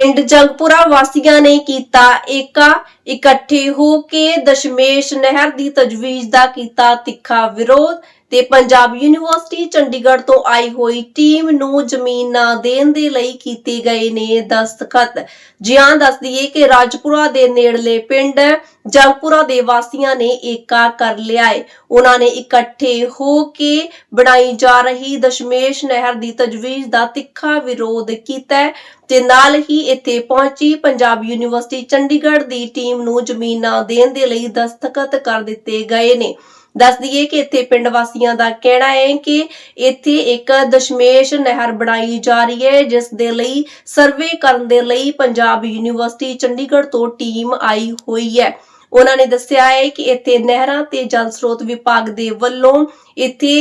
ਪਿੰਡ ਜੰਗਪੁਰਾ ਵਾਸੀਆਂ ਨੇ ਕੀਤਾ ਏਕਾ, ਇਕੱਠੇ ਹੋ ਕੇ ਦਸ਼ਮੇਸ਼ ਨਹਿਰ ਦੀ ਤਜਵੀਜ਼ ਦਾ ਕੀਤਾ ਤਿੱਖਾ ਵਿਰੋਧ। ਤੇ ਪੰਜਾਬ ਯੂਨੀਵਰਸਿਟੀ ਚੰਡੀਗੜ੍ਹ ਤੋਂ ਆਈ ਹੋਈ ਟੀਮ ਨੂੰ ਜ਼ਮੀਨ ਨਾ ਦੇਣ ਦੇ ਲਈ ਕੀਤੇ ਗਏ ਨੇ ਦਸਤਖਤ। ਜਿਹਾਂ ਦੱਸ ਦਈਏ ਕਿ ਰਾਜਪੁਰਾ ਦੇ ਨੇੜਲੇ ਪਿੰਡ ਜੰਗਪੁਰਾ ਦੇ ਵਾਸੀਆਂ ਨੇ ਏਕਾ ਕਰ ਲਿਆ ਹੈ ਉਹਨਾਂ ਨੇ ਇਕੱਠੇ ਹੋ ਕੇ ਬਣਾਈ ਜਾ ਰਹੀ ਦਸ਼ਮੇਸ਼ ਨਹਿਰ ਦੀ ਤਜਵੀਜ਼ ਦਾ ਤਿੱਖਾ ਵਿਰੋਧ ਕੀਤਾ ਤੇ ਨਾਲ ਹੀ ਇੱਥੇ ਪਹੁੰਚੀ ਪੰਜਾਬ ਯੂਨੀਵਰਸਿਟੀ ਚੰਡੀਗੜ੍ਹ ਦੀ ਟੀਮ ਨੂੰ ਜ਼ਮੀਨਾਂ ਦੇਣ ਦੇ ਲਈ ਦਸਤਖਤ ਕਰ ਦਿੱਤੇ ਗਏ ਨੇ। ਦੱਸ ਦਈਏ ਕਿ ਇੱਥੇ ਪਿੰਡ ਵਾਸੀਆਂ ਦਾ ਕਹਿਣਾ ਹੈ ਕਿ ਇੱਥੇ ਇੱਕ ਦਸ਼ਮੇਸ਼ ਨਹਿਰ ਬਣਾਈ ਜਾ ਰਹੀ ਹੈ, ਜਿਸ ਦੇ ਲਈ ਸਰਵੇ ਕਰਨ ਦੇ ਲਈ ਪੰਜਾਬ ਯੂਨੀਵਰਸਿਟੀ ਚੰਡੀਗੜ੍ਹ ਤੋਂ ਟੀਮ ਆਈ ਹੋਈ ਹੈ। ਉਹਨਾਂ ਨੇ ਦੱਸਿਆ ਹੈ ਕਿ ਇੱਥੇ ਨਹਿਰਾਂ ਤੇ ਜਲ ਸਰੋਤ ਵਿਭਾਗ ਦੇ ਵੱਲੋਂ ਇੱਥੇ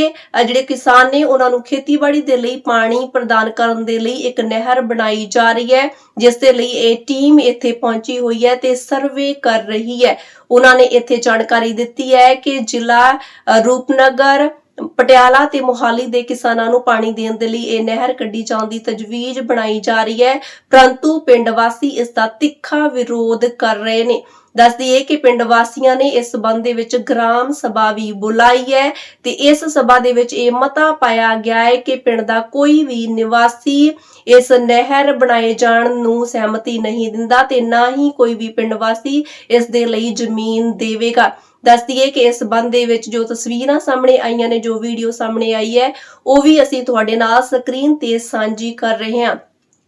ਜਿਹੜੇ ਕਿਸਾਨ ਨੇ ਉਹਨਾਂ ਨੂੰ ਖੇਤੀਬਾੜੀ ਦੇ ਲਈ ਪਾਣੀ ਪ੍ਰਦਾਨ ਕਰਨ ਦੇ ਲਈ ਇੱਕ ਨਹਿਰ ਬਣਾਈ ਜਾ ਰਹੀ ਹੈ, ਜਿਸ ਦੇ ਲਈ ਇਹ ਟੀਮ ਇੱਥੇ ਪਹੁੰਚੀ ਹੋਈ ਹੈ ਤੇ ਸਰਵੇ ਕਰ ਰਹੀ ਹੈ। ਉਹਨਾਂ ਨੇ ਇੱਥੇ ਜਾਣਕਾਰੀ ਦਿੱਤੀ ਹੈ ਕਿ ਜ਼ਿਲ੍ਹਾ ਰੂਪਨਗਰ, ਪਟਿਆਲਾ ਤੇ ਮੋਹਾਲੀ ਦੇ ਕਿਸਾਨਾਂ ਨੂੰ ਪਾਣੀ ਦੇਣ ਦੇ ਲਈ ਇਹ ਨਹਿਰ ਕੱਢੀ ਜਾਣ ਦੀ ਤਜਵੀਜ਼ ਬਣਾਈ ਜਾ ਰਹੀ ਹੈ, ਪਰੰਤੂ ਪਿੰਡ ਵਾਸੀ ਇਸ ਦਾ ਤਿੱਖਾ ਵਿਰੋਧ ਕਰ ਰਹੇ ਨੇ। ਦੱਸ ਦਈਏ ਕਿ ਪਿੰਡ ਵਾਸੀਆਂ ਨੇ ਇਸ ਸਬੰਧ ਦੇ ਵਿੱਚ ਗ੍ਰਾਮ ਸਭਾ ਵੀ ਬੁਲਾਈ ਹੈ ਤੇ ਇਸ ਸਭਾ ਦੇ ਵਿੱਚ ਇਹ ਮਤਾ ਪਾਇਆ ਗਿਆ ਹੈ ਕਿ ਪਿੰਡ ਦਾ ਕੋਈ ਵੀ ਨਿਵਾਸੀ ਇਸ ਨਹਿਰ ਬਣਾਏ ਜਾਣ ਨੂੰ ਸਹਿਮਤੀ ਨਹੀਂ ਦਿੰਦਾ ਤੇ ਨਾ ਹੀ ਕੋਈ ਵੀ ਪਿੰਡ ਵਾਸੀ ਇਸ ਦੇ ਲਈ ਜ਼ਮੀਨ ਦੇਵੇਗਾ। ਦੱਸ ਦਈਏ ਕਿ ਇਸ ਸੰਬੰਧ ਦੇ ਵਿੱਚ ਜੋ ਤਸਵੀਰਾਂ ਸਾਹਮਣੇ ਆਈਆਂ ਨੇ, ਜੋ ਵੀਡੀਓ ਸਾਹਮਣੇ ਆਈ ਹੈ, ਉਹ ਵੀ ਅਸੀਂ ਤੁਹਾਡੇ ਨਾਲ ਸਕਰੀਨ ਤੇ ਸਾਂਝੀ ਕਰ ਰਹੇ ਹਾਂ।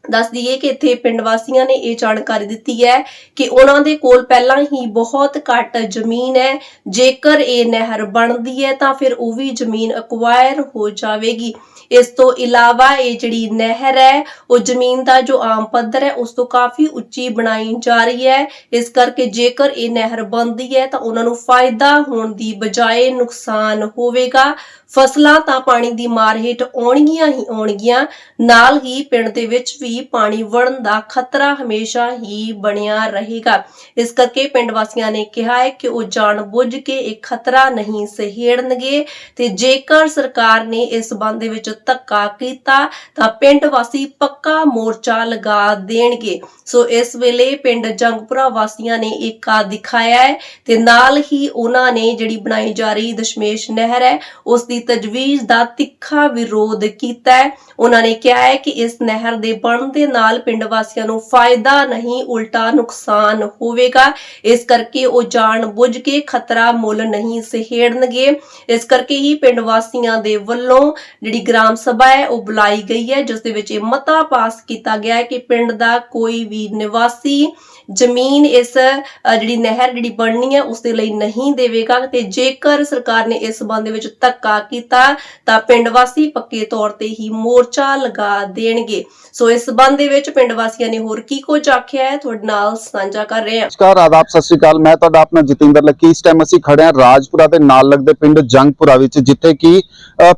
ਦੱਸ ਦਈਏ ਕਿ ਇੱਥੇ ਪਿੰਡ ਵਾਸੀਆਂ ਨੇ ਇਹ ਜਾਣਕਾਰੀ ਦਿੱਤੀ ਹੈ ਕਿ ਉਹਨਾਂ ਦੇ ਕੋਲ ਪਹਿਲਾਂ ਹੀ ਬਹੁਤ ਘੱਟ ਜ਼ਮੀਨ ਹੈ। ਜੇਕਰ ਇਹ ਨਹਿਰ ਬਣਦੀ ਹੈ ਤਾਂ ਫਿਰ ਉਹ ਵੀ ਜ਼ਮੀਨ ਅਕਵਾਇਰ ਹੋ ਜਾਵੇਗੀ। ਇਸ ਤੋਂ ਇਲਾਵਾ ਇਹ ਜਿਹੜੀ ਨਹਿਰ ਹੈ, ਉਹ ਜ਼ਮੀਨ ਦਾ ਜੋ ਆਮ ਪੱਧਰ ਹੈ, ਉਸ ਤੋਂ ਕਾਫੀ ਉੱਚੀ ਬਣਾਈ ਜਾ ਰਹੀ ਹੈ। ਇਸ ਕਰਕੇ ਜੇਕਰ ਇਹ ਨਹਿਰ ਬਣਦੀ ਹੈ ਤਾਂ ਉਹਨਾਂ ਨੂੰ ਫਾਇਦਾ ਹੋਣ ਦੀ ਬਜਾਏ ਨੁਕਸਾਨ ਹੋਵੇਗਾ। ਫਸਲਾਂ ਤਾਂ ਪਾਣੀ ਦੀ ਮਾਰ ਹੇਠ ਆਉਣਗੀਆਂ ਹੀ ਆਉਣਗੀਆਂ। ਨਾਲ ਹੀ ਪਿੰਡ ਦੇ ਵਿੱਚ ਵੀ ਪਾਣੀ ਵੜਨ ਦਾ ਖਤਰਾ ਹਮੇਸ਼ਾ ਹੀ ਬਣਿਆ ਰਹੇਗਾ। ਇਸ ਕਰਕੇ ਪਿੰਡ ਵਾਸੀਆਂ ਨੇ ਕਿਹਾ ਹੈ ਕਿ ਉਹ ਜਾਣਬੁੱਝ ਕੇ ਇਹ ਖਤਰਾ ਨਹੀਂ ਸਹੇੜਨਗੇ ਤੇ ਜੇਕਰ ਸਰਕਾਰ ਨੇ ਇਸ ਸੰਬੰਧ ਦੇ ਵਿੱਚ ਧੱਕਾ ਕੀਤਾ ਤਾਂ ਪਿੰਡ ਵਾਸੀ ਪੱਕਾ ਮੋਰਚਾ ਲਗਾ ਦੇਣਗੇ। ਸੋ ਇਸ ਵੇਲੇ ਪਿੰਡ ਜੰਗਪੁਰਾ ਵਾਸੀਆਂ ਨੇ ਏਕਾ ਦਿਖਾਇਆ ਹੈ ਤੇ ਨਾਲ ਹੀ ਉਹਨਾਂ ਨੇ ਜਿਹੜੀ ਬਣਾਈ ਜਾ ਰਹੀ ਦਸ਼ਮੇਸ਼ ਨਹਿਰ ਹੈ, ਉਸ ਦੀ ਤਜਵੀਜ਼ ਦਾ ਤਿੱਖਾ ਵਿਰੋਧ ਕੀਤਾ ਹੈ। ਉਹਨਾਂ ਨੇ ਕਿਹਾ ਹੈ ਕਿ ਇਸ ਨਹਿਰ ਦੇ ਬਣ ਬਣਨ ਦੇ ਨਾਲ ਪਿੰਡ ਵਾਸੀਆਂ ਨੂੰ ਫਾਇਦਾ ਨਹੀਂ, ਉਲਟਾ ਨੁਕਸਾਨ ਹੋਵੇਗਾ। ਇਸ ਕਰਕੇ ਉਹ ਜਾਣ ਬੁੱਝ ਕੇ ਖਤਰਾ ਮੁੱਲ ਨਹੀਂ ਸਹੇੜਨਗੇ। ਇਸ ਕਰਕੇ ਹੀ ਪਿੰਡ ਵਾਸੀਆਂ ਦੇ ਵੱਲੋਂ ਜਿਹੜੀ ਗ੍ਰਾਮ ਸਭਾ ਹੈ, ਉਹ ਬੁਲਾਈ ਗਈ ਹੈ, ਜਿਸ ਦੇ ਵਿੱਚ ਇਹ ਮਤਾ ਪਾਸ ਕੀਤਾ ਗਿਆ ਹੈ ਕਿ ਪਿੰਡ ਦਾ ਕੋਈ ਵੀ ਨਿਵਾਸੀ ਜ਼ਮੀਨ ਇਸ ਜਿਹੜੀ ਨਹਿਰ ਜਿਹੜੀ ਬਣਨੀ ਹੈ, ਉਸ ਦੇ ਲਈ ਨਹੀਂ ਦੇਵੇਗਾ ਤੇ ਜੇਕਰ ਸਰਕਾਰ ਨੇ ਇਸ ਸੰਬੰਧ ਵਿੱਚ ਧੱਕਾ ਕੀਤਾ, ਤਾਂ ਪਿੰਡ ਵਾਸੀ ਪੱਕੇ ਤੌਰ ਤੇ ਹੀ ਮੋਰਚਾ ਲਗਾ ਦੇਣਗੇ। ਸੋ ਇਸ ਸੰਬੰਧ ਦੇ ਵਿੱਚ ਪਿੰਡ ਵਾਸੀਆਂ ਨੇ ਹੋਰ ਕੀ ਕੁਝ ਆਖਿਆ ਹੈ? ਤੁਹਾਡੇ ਨਾਲ ਸਾਂਝਾ ਕਰ ਰਹੇ ਹਾਂ। ਨਮਸਕਾਰ ਆਦਾਬ ਸਤਿ ਸ਼੍ਰੀ ਅਕਾਲ। ਮੈਂ ਤੁਹਾਡਾ ਆਪਣਾ ਜਤਿੰਦਰ ਲੱਕੀ। ਇਸ ਟਾਈਮ ਅਸੀਂ ਖੜੇ ਹਾਂ ਰਾਜਪੁਰਾ ਦੇ ਨਾਲ ਲੱਗਦੇ ਪਿੰਡ ਜੰਗਪੁਰਾ ਵਿੱਚ ਜਿੱਥੇ ਕਿ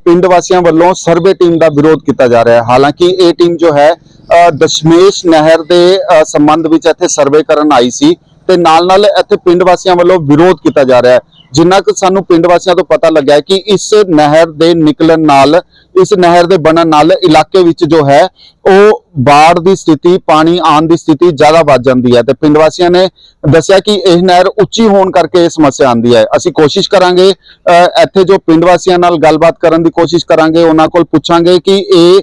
ਪਿੰਡ ਵਾਸੀਆਂ ਵੱਲੋਂ ਸਰਵੇ ਟੀਮ ਦਾ ਵਿਰੋਧ ਕੀਤਾ ਜਾ ਰਿਹਾ ਹੈ। ਹਾਲਾਂਕਿ ਇਹ ਟੀਮ ਜੋ ਹੈ ਅ, ਦਸ਼ਮੇਸ਼ ਨਹਿਰ ਦੇ ਸੰਬੰਧ ਵਿੱਚ ਇੱਥੇ ਸਰਵੇ ਕਰਨ ਆਈ ਸੀ ਤੇ ਨਾਲ ਨਾਲ ਇੱਥੇ ਪਿੰਡ ਵਾਸੀਆਂ ਵੱਲੋਂ ਵਿਰੋਧ ਕੀਤਾ ਜਾ ਰਿਹਾ ਹੈ। ਜਿੰਨਾ ਕੁ ਸਾਨੂੰ ਪਿੰਡ ਵਾਸੀਆਂ ਤੋਂ ਪਤਾ ਲੱਗਿਆ ਕਿ ਇਸ ਨਹਿਰ ਦੇ ਨਿਕਲਣ ਨਾਲ, ਇਸ ਨਹਿਰ ਦੇ ਬਣਨ ਨਾਲ ਇਲਾਕੇ ਵਿੱਚ ਜੋ ਹੈ, ਉਹ ਬਾੜ ਦੀ ਸਥਿਤੀ, ਪਾਣੀ ਆਉਣ ਦੀ ਸਥਿਤੀ ਜ਼ਿਆਦਾ ਵੱਧ ਜਾਂਦੀ ਹੈ। ਤੇ ਪਿੰਡ ਵਾਸੀਆਂ ਨੇ ਦੱਸਿਆ ਕਿ ਇਹ ਨਹਿਰ ਉੱਚੀ ਹੋਣ ਕਰਕੇ ਇਹ ਸਮੱਸਿਆ ਆਉਂਦੀ ਹੈ। ਅਸੀਂ ਕੋਸ਼ਿਸ਼ ਕਰਾਂਗੇ ਇੱਥੇ ਜੋ ਪਿੰਡ ਵਾਸੀਆਂ ਨਾਲ ਗੱਲਬਾਤ ਕਰਨ ਦੀ ਕੋਸ਼ਿਸ਼ ਕਰਾਂਗੇ, ਉਹਨਾਂ ਕੋਲ ਪੁੱਛਾਂਗੇ ਕਿ ਇਹ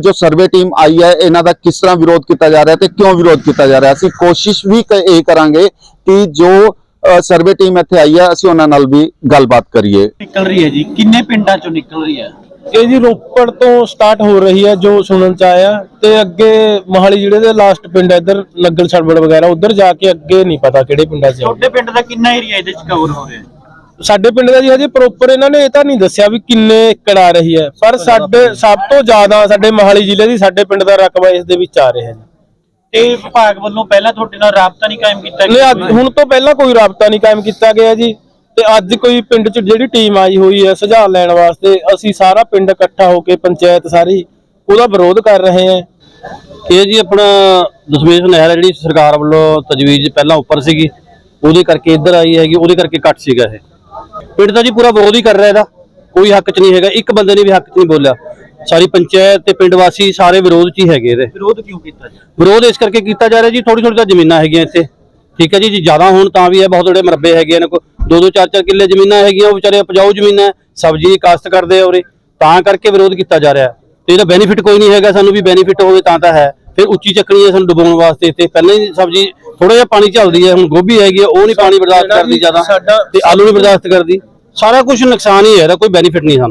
ਜੋ ਸਰਵੇ ਟੀਮ ਆਈ ਹੈ, ਇਹਨਾਂ ਦਾ ਕਿਸ ਤਰ੍ਹਾਂ ਵਿਰੋਧ ਕੀਤਾ ਜਾ ਰਿਹਾ ਤੇ ਕਿਉਂ ਵਿਰੋਧ ਕੀਤਾ ਜਾ ਰਿਹਾ। ਅਸੀਂ ਕੋਸ਼ਿਸ਼ ਵੀ ਕ- ਇਹ ਕਰਾਂਗੇ ਕਿ ਜੋ ਸਰਵੇ ਟੀਮ ਇੱਥੇ ਆਈ ਹੈ ਅਸੀਂ ਉਹਨਾਂ ਨਾਲ ਵੀ ਗੱਲਬਾਤ ਕਰੀਏ। ਨਿਕਲ ਰਹੀ ਹੈ ਜੀ। ਕਿੰਨੇ ਪਿੰਡਾਂ ਚੋਂ ਨਿਕਲ ਰਹੀ ਹੈ? ਇਹ ਜੀ ਰੋਪੜ ਤੋਂ ਸਟਾਰਟ ਹੋ ਰਹੀ ਹੈ ਜੋ ਸੁਣਨ ਚ ਆਇਆ ਤੇ ਅੱਗੇ ਮੋਹਾਲੀ ਜਿਹੜੇ ਦੇ ਲਾਸਟ ਪਿੰਡ ਇੱਧਰ ਨਗਲ ਛੜਬੜ ਵਗੈਰਾ ਉਧਰ ਜਾ ਕੇ ਅੱਗੇ ਨਹੀਂ ਪਤਾ ਕਿਹੜੇ ਪਿੰਡਾਂ 'ਚ ਤੁਹਾਡੇ ਪਿੰਡ ਦਾ ਕਿੰਨਾ ਏਰੀਆ ਇਹਦੇ ਚ ਕਵਰ ਹੋ ਰਿਹਾ। ਸਾਡੇ ਪਿੰਡ ਦਾ ਜੀ ਹਜੇ ਪ੍ਰੋਪਰ ਇਹਨਾਂ ਨੇ ਇਹ ਤਾਂ ਨਹੀਂ ਦੱਸਿਆ ਵੀ ਕਿੰਨੇ ਏਕੜ ਆ ਰਹੀ ਹੈ ਪਰ ਸਾਡੇ ਸਭ ਤੋਂ ਜ਼ਿਆਦਾ ਸਾਡੇ ਮੋਹਾਲੀ ਜ਼ਿਲ੍ਹੇ ਦੀ ਸਾਡੇ ਪਿੰਡ ਦਾ ਰਕਬਾ ਇਸ ਦੇ ਵਿੱਚ ਆ ਰਿਹਾ ਹੈ। ਜੀ ਤੇ ਵਿਭਾਗ ਵੱਲੋਂ ਪਹਿਲਾਂ ਤੁਹਾਡੇ ਨਾਲ ਰਾਬਤਾ ਨਹੀਂ ਕਾਇਮ ਕੀਤਾ ਨਹੀਂ ਅੱਜ ਹੁਣ ਤੋਂ ਪਹਿਲਾਂ ਕੋਈ ਰਾਬਤਾ ਨਹੀਂ ਕਾਇਮ ਕੀਤਾ ਗਿਆ ਜੀ। ਤੇ ਅੱਜ ਕੋਈ ਪਿੰਡ 'ਚ ਜਿਹੜੀ ਟੀਮ ਆਈ ਹੋਈ ਹੈ ਸੁਝਾਅ ਲੈਣ ਵਾਸਤੇ ਅਸੀਂ ਸਾਰਾ ਪਿੰਡ ਇਕੱਠਾ ਹੋ ਕੇ ਪੰਚਾਇਤ ਸਾਰੀ ਉਹਦਾ ਵਿਰੋਧ ਕਰ ਰਹੇ ਹਾਂ। ਇਹ ਜੀ ਆਪਣਾ ਦਸਮੇਸ਼ ਨਹਿਰ ਹੈ ਜਿਹੜੀ ਸਰਕਾਰ ਵੱਲੋਂ ਤਜਵੀਜ਼ ਪਹਿਲਾਂ ਉੱਪਰ ਸੀਗੀ ਉਹਦੇ ਕਰਕੇ ਇੱਧਰ ਆਈ ਹੈਗੀ ਉਹਦੇ ਕਰਕੇ ਘੱਟ ਸੀਗਾ ਇਹ। ਪਿੰਡ ਦਾ ਜੀ ਪੂਰਾ ਵਿਰੋਧ ਹੀ ਕਰ ਰਿਹਾ ਇਹਦਾ ਕੋਈ ਹੱਕ 'ਚ ਨਹੀਂ ਹੈਗਾ ਇੱਕ ਬੰਦੇ ਨੇ ਵੀ ਹੱਕ 'ਚ ਨਹੀਂ ਬੋਲਿਆ। ਸਾਰੀ ਪੰਚਾਇਤ ਤੇ ਪਿੰਡ ਵਾਸੀ ਸਾਰੇ ਵਿਰੋਧ 'ਚ ਹੀ ਹੈਗੇ ਇਹਦੇ। ਵਿਰੋਧ ਕਿਉਂ ਕੀਤਾ ਜੀ? ਵਿਰੋਧ ਇਸ ਕਰਕੇ ਕੀਤਾ ਜਾ ਰਿਹਾ ਜੀ ਥੋੜੀ ਥੋੜੀ ਤਾਂ ਜ਼ਮੀਨਾਂ ਹੈਗੀਆਂ ਇੱਥੇ। ਠੀਕ ਹੈ ਜੀ ਜੇ ਜ਼ਿਆਦਾ ਹੋਣ ਤਾਂ ਵੀ ਹੈ ਬਹੁਤ ਬੜੇ ਮਰਬੇ ਹੈਗੇ ਨੇ ਕੋ ਦੋ ਦੋ ਚਾਰ ਚਾਰ ਕਿੱਲੇ ਜ਼ਮੀਨਾਂ ਹੈਗੀਆਂ ਉਹ ਵਿਚਾਰੇ ਉਪਜਾਊ ਜ਼ਮੀਨਾਂ ਸਬਜ਼ੀ ਦੀ ਕਾਸ਼ਤ ਕਰਦੇ ਆ ਉਰੇ। ਤਾਂ ਕਰਕੇ ਵਿਰੋਧ ਕੀਤਾ ਜਾ ਰਿਹਾ। ਤੇ ਇਹਦਾ ਬੈਨੀਫਿਟ ਕੋਈ ਨਹੀਂ ਹੈਗਾ ਸਾਨੂੰ ਵੀ ਬੈਨੀਫਿਟ ਹੋਵੇ ਤਾਂ ਤਾਂ ਹੈ। ਫਿਰ ਉੱਚੀ ਚੱਕਣੀ ਹੈ ਸਾਨੂੰ ਡੁਬਾਉਣ ਵਾਸਤੇ ਤੇ ਪਹਿਲਾਂ ਹੀ ਸਬਜ਼ੀ ਥੋੜਾ ਜਿਹਾ ਪਾਣੀ ਚੱਲਦੀ ਹੈ ਹੁਣ ਗੋਭੀ ਹੈਗੀ ਉਹ ਨਹੀਂ ਪਾਣੀ ਬਰਦਾਸ਼ਤ ਕਰਦੀ ਜ਼ਿਆਦਾ। ਤੇ ਆਲੂ ਨਹੀਂ ਬਰਦਾਸ਼ਤ ਕਰਦੀ। ਸਾਰਾ ਕੁਝ ਨੁਕਸਾਨ ਹੀ ਹੈ ਇਹਦਾ ਕੋਈ ਬੈਨੀਫਿਟ ਨਹੀਂ ਸਾਨੂੰ।